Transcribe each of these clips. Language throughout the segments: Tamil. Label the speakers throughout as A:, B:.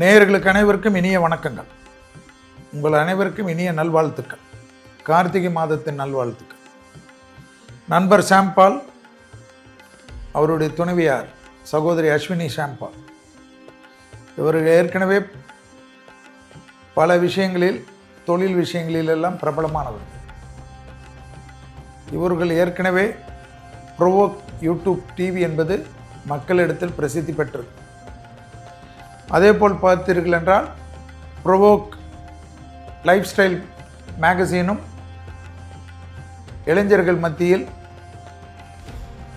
A: நேயர்களுக்கு அனைவருக்கும் இனிய வணக்கங்கள். உங்கள் அனைவருக்கும் இனிய நல்வாழ்த்துக்கள். கார்த்திகை மாதத்தின் நல்வாழ்த்துக்கள். நண்பர் சாம்பால் அவருடைய துணைவியார் சகோதரி அஸ்வினி சாம்பால் இவர்கள் ஏற்கனவே பல விஷயங்களில் தொழில் விஷயங்களில் எல்லாம் பிரபலமானவர்கள் இவர்கள் ஏற்கனவே ப்ரோவோக் யூடியூப் டிவி என்பது மக்களிடத்தில் பிரசித்தி பெற்றது அதே போல் பார்த்தீர்கள் என்றால் ப்ரோவோக் லைஃப் ஸ்டைல் மேகசீனும் இளைஞர்கள் மத்தியில்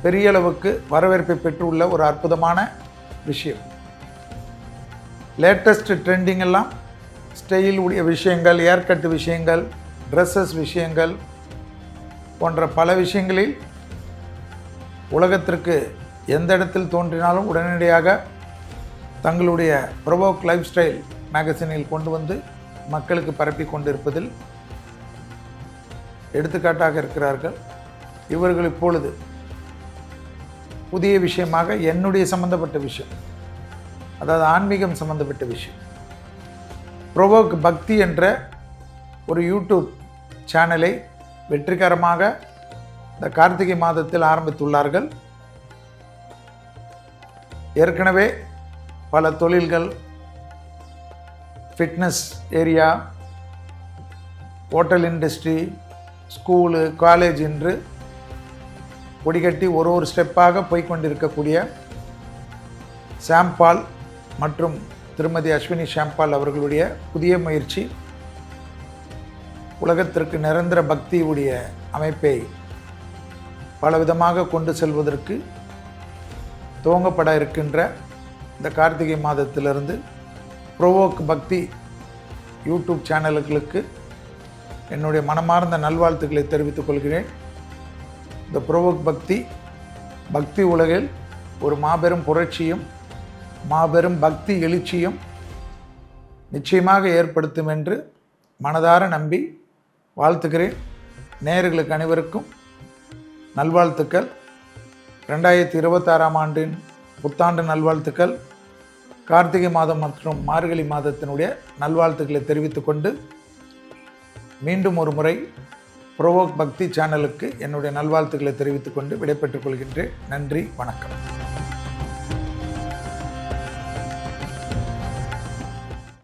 A: பெரிய அளவுக்கு வரவேற்பை பெற்றுள்ள ஒரு அற்புதமான விஷயம். லேட்டஸ்ட் ட்ரெண்டிங் எல்லாம் ஸ்டைல் உடைய விஷயங்கள் ஏர்கட் விஷயங்கள் ட்ரெஸ்ஸஸ் விஷயங்கள் போன்ற பல விஷயங்களில் உலகத்திற்கு எந்த இடத்தில் தோன்றினாலும் உடனடியாக தங்களுடைய ப்ரொவோக் லைஃப் ஸ்டைல் மேகசினில் கொண்டு வந்து மக்களுக்கு பரப்பி கொண்டிருப்பதில் எடுத்துக்காட்டாக இருக்கிறார்கள். இவர்கள் இப்பொழுது புதிய விஷயமாக என்னுடைய சம்பந்தப்பட்ட விஷயம் அதாவது ஆன்மீகம் சம்பந்தப்பட்ட விஷயம். ப்ரொவோக் பக்தி என்ற ஒரு யூடியூப் சேனலை வெற்றிகரமாக இந்த கார்த்திகை மாதத்தில் ஆரம்பித்துள்ளார்கள். ஏற்கனவே பல தொழில்கள் fitness area hotel industry school college என்று கொடிகட்டி ஒரு ஒரு ஸ்டெப்பாக போய்க்கொண்டிருக்கக்கூடிய சாம்பால் மற்றும் திருமதி அஸ்வினி ஷாம்பால் அவர்களுடைய புதிய முயற்சி. உலகத்திற்கு நிரந்தர பக்தியுடைய அமைப்பை பலவிதமாக கொண்டு செல்வதற்கு துவங்கப்பட இருக்கின்ற இந்த கார்த்திகை மாதத்திலிருந்து ப்ரோவோக் பக்தி யூடியூப் சேனல்களுக்கு என்னுடைய மனமார்ந்த நல்வாழ்த்துக்களை தெரிவித்துக் கொள்கிறேன். இந்த ப்ரோவோக் பக்தி பக்தி உலகில் ஒரு மாபெரும் புரட்சியும் மாபெரும் பக்தி எழுச்சியும் நிச்சயமாக ஏற்படுத்தும் என்று மனதார நம்பி வாழ்த்துக்கிறேன் நேயர்களுக்கு அனைவருக்கும் நல்வாழ்த்துக்கள். ரெண்டாயிரத்தி இருபத்தாறாம் ஆண்டின் புத்தாண்டு நல்வாழ்த்துக்கள். கார்த்திகை மாதம் மற்றும் மார்கழி மாதத்தினுடைய நல்வாழ்த்துக்களை தெரிவித்துக்கொண்டு மீண்டும் ஒரு முறை ப்ரோவோக் பக்தி சேனலுக்கு என்னுடைய நல்வாழ்த்துக்களை தெரிவித்துக்கொண்டு விடைபெற்றுக் கொள்கின்றேன். நன்றி வணக்கம்.